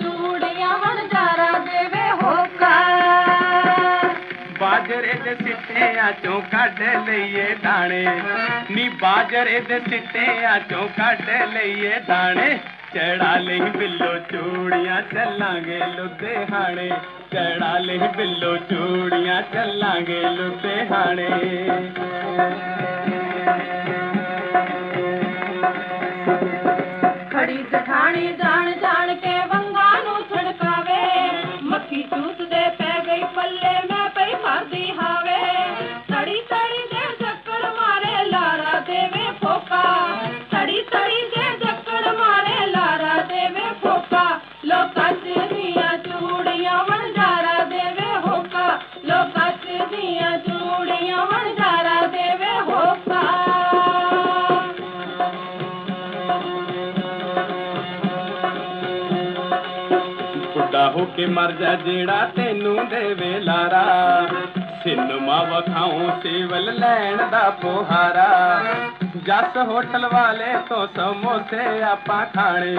चूड़िया बनजारा देवे बाजरे दे सिट्टियाँ चों कढ लइए दाने नी बाजरे दे सिट्टियाँ चों कढ लइए दाने चढ़ा ले बिलो चूड़िया चलांगे लुधियाने चढ़ा ले बिल्लो चूड़ियाँ चलांगे लुधियाने खड़ी जठानी जा ਬੁੱਢਾ ਹੋ ਕੇ ਮਰ ਜਾ ਜਿਹੜਾ ਤੈਨੂੰ ਦੇਵੇ ਲਾਰਾ। ਸਿਨਮਾ ਵਖਾਉ, ਸੇਵਲ ਲੈਣ ਦਾ ਪੁਹਾਰਾ। ਜੱਸ ਹੋਟਲ ਵਾਲੇ ਤੋਂ ਸਮੋਸੇ ਆਪਾਂ ਖਾਣੇ।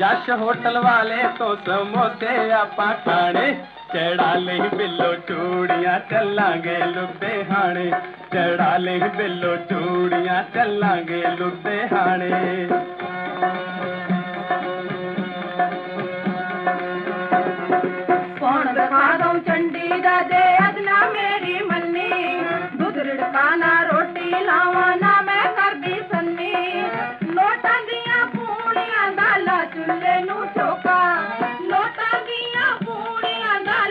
ਯਸ਼ ਹੋਟਲ ਵਾਲੇ ਤੋਂ ਸਮੋਸੇ ਆਪਾਂ ਖਾਣੇ। ਚੜਾ ਲਈ ਬਿੱਲੋ ਚੂੜੀਆਂ, ਚੱਲਾਂਗੇ ਲੁਧਿਆਣੇ ਚੜਾ ਲਈ ਬਿੱਲੋ ਚੂੜੀਆਂ, ਚੱਲਾਂਗੇ ਲੁਧਿਆਣੇ ਹਾਣੇ।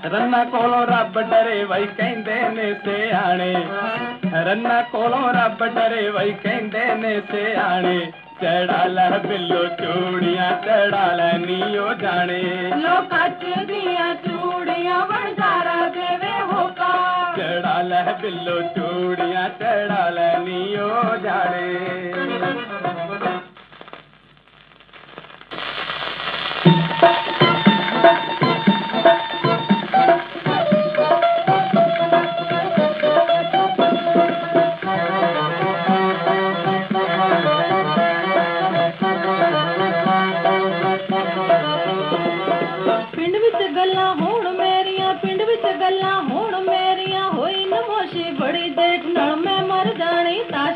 ਚ ਦੀਆਂ ਚੂੜੀਆਂ ਵਣਜਾਰਾ ਦੇਵੇ ਹੋਕਾ ਚੱਕ ਰੁਪਈਏ ਨਰਮੇ ਵਾਲੇ ਕਾਤੋਂ ਰੁਸ ਕੇ ਬੈੰਦੀ ਕਿ ਉਖੜੀ ਕੋਹਾੜੀ ਵਾਂਗੂ ਪਰਵਾਨੇ ਨੂੰ ਪੈਂਦੀ ਰੰਨਾ ਕੋਲੋਂ ਰੱਬ ਡਰੇ ਵਈ ਕਹਿੰਦੇ ਨੇ ਸਿਆਣੇ ਰੰਨਾ ਕੋਲੋਂ ਰੱਬ ਡਰੇ ਵਈ ਕਹਿੰਦੇ ਨੇ ਸਿਆਣੇ ਚੜਾ ਲੈ ਬਿੱਲੋ ਚੂੜੀਆਂ ਚੜਾ ਲੈ ਨੀਓ ਜਾਣੇ ਲੋਕਾਂ ਚ ਦੀਆਂ ਚੂੜੀਆਂ ਵਣਜਾਰਾ ਦੇਵੇ ਹੋਕਾ ਚੜਾ ਲੈ ਬਿੱਲੋ ਚੂੜੀਆਂ ਚੜਾ ਲੈ ਨੀਓ ਜਾਣੇ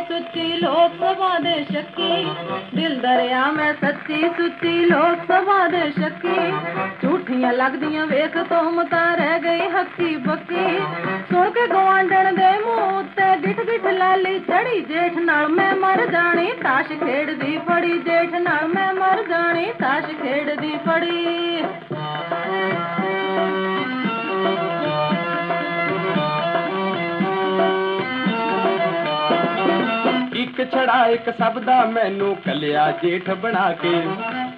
ਸੁੱਚੀ ਲੋਕ ਸਭਾ ਦੇ ਸ਼ੱਕੀ। ਦਿਲ ਦਰਿਆ ਮੈਂ ਸੱਚੀ ਸੁੱਚੀ ਲੋਕ ਸਭਾ ਦੇ ਸ਼ੱਕੀ। ਝੂਠੀਆਂ ਲੱਗਦੀਆਂ ਵੇਖ ਤੋਮਤਾ ਰਹਿ ਗਈ ਹੱਕੀ ਬੱਕੀ। ਸੁਣ ਕੇ ਗਵਾਂਡਣ ਦੇ ਮੂੰਹ ਉੱਤੇ ਗਿੱਠ ਗਿੱਠ ਲਾਲੀ ਚੜੀ ਜੇਠ ਨਾਲ ਮੈਂ ਮਰ ਜਾਣੀ। ਤਾਸ਼ ਖੇਡਦੀ ਫੜੀ ਜੇਠ ਨਾਲ ਮੈਂ ਮਰ ਜਾਣੀ। ਤਾਸ਼ ਖੇਡਦੀ ਫੜੀ। ਇੱਕ ਛੜਾ ਇੱਕ ਸਭ ਦਾ ਮੈਨੂੰ ਕਲਿਆ ਜੇਠ ਬਣਾ ਕੇ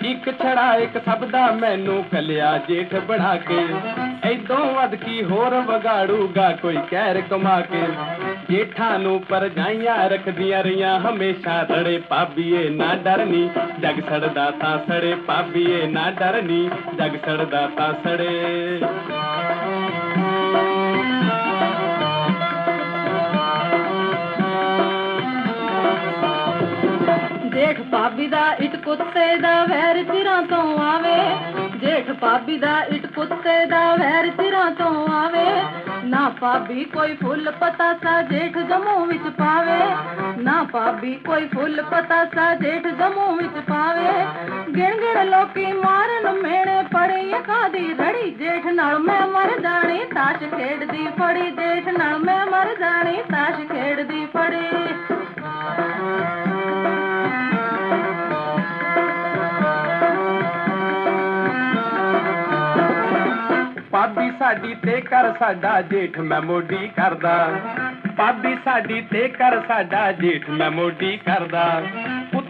ਇੱਕ ਛੜਾ ਇੱਕ ਸਭ ਦਾ ਮੈਨੂੰ ਕਲਿਆ ਜੇਠ ਬਣਾ ਕੇ ਐਦੋਂ ਵੱਧ ਕੀ ਹੋਰ ਵਿਗਾੜੂਗਾ ਕੋਈ ਕਹਿਰ ਕਮਾ ਕੇ ਜੇਠਾਂ ਨੂੰ ਪਰਜਾਈਆਂ ਰੱਖਦੀਆਂ ਰਹੀਆਂ ਹਮੇਸ਼ਾ ਰੜੇ ਪਾਬੀਏ ਨਾ ਡਰਨੀ ਜਗ ਸੜਦਾ ਤਾਂ ਸੜੇ ਪਾਬੀਏ ਨਾ ਡਰਨੀ ਜਗ ਸੜਦਾ ਤਾਂ ਸੜੇ ਭਾਬੀ ਦਾ ਇਟ ਕੁੱਤੇ ਦਾ ਵੈਰ ਚਿਰਾਂ ਤੋਂ ਆਵੇ। ਜੇਠ ਭਾਬੀ ਦਾ ਇਟ ਕੁੱਤੇ ਦਾ ਵੈਰ ਚਿਰਾਂ ਤੋਂ ਆਵੇ। ਨਾ ਭਾਬੀ ਕੋਈ ਫੁੱਲ ਪਤਾਸਾ ਜੇਠ ਜਮੂ ਵਿੱਚ ਪਾਵੇ। ਨਾ ਭਾਬੀ ਕੋਈ ਫੁੱਲ ਪਤਾਸਾ ਜੇਠ ਜਮੂ ਵਿੱਚ ਪਾਵੇ। ਗਿਣ ਗਿਣ ਲੋਕੀ ਮਾਰਨ ਮੇਣੇ ਪੜੀ। ਕਾਦੀ ਰੜੀ ਜੇਠ ਨਾਲ ਮੈਂ ਮਰ ਜਾਣੀ, ਤਾਸ਼ ਖੇਡਦੀ ਫੜੀ ਜੇਠ ਨਾਲ ਮੈਂ ਮਰ ਜਾਣੀ, ਤਾਸ਼ ਖੇਡਦੀ ਫੜੀ। ਸਾਡੀ ਤੇ ਕਰ ਸਾਡਾ ਜੇਠ ਮੈਂ ਮੋਢੀ ਕਰਦਾ ਪਾਬੀ ਸਾਡੀ ਤੇ ਕਰ ਸਾਡਾ ਜੇਠ ਮੈਂ ਮੋਢੀ ਕਰਦਾ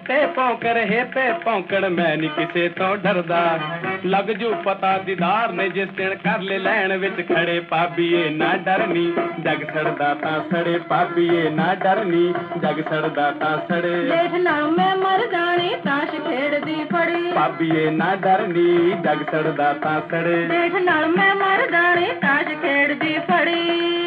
ਉੱਤੇ ਭੌਂਕ ਰਹੇ ਤੇ ਭੌਂਕਣ ਮੈਂ ਨਹੀਂ ਕਿਸੇ ਤੋਂ ਡਰਦਾ। ਲੱਗ ਜੂ ਪਤਾ ਦੀਦਾਰ ਨੇ ਜਿਸ ਦਿਨ ਕਰ ਲੈ ਲੈਣ ਵਿੱਚ ਖੜੇ ਪਾਬੀਏ ਨਾ ਡਰਨੀ। ਜਗ ਸੜਦਾ ਤਾਂ ਸੜੇ ਪਾਬੀਏ ਨਾ ਡਰਨੀ। ਜਗ ਸੜਦਾ ਤਾਂ ਸੜੇ। ਜੇਠ ਨਾਲ ਮੈਂ ਮਰ ਜਾਣੀ ਤਾਸ਼ ਖੇਡਦੀ ਫੜੀ ਪਾਬੀਏ ਨਾ ਡਰਨੀ। ਜਗ ਸੜਦਾ ਤਾਂ ਸੜੇ। ਜੇਠ ਨਾਲ ਮੈਂ ਮਰ ਜਾਣੀ ਤਾਸ਼ ਖੇਡਦੀ ਫੜੀ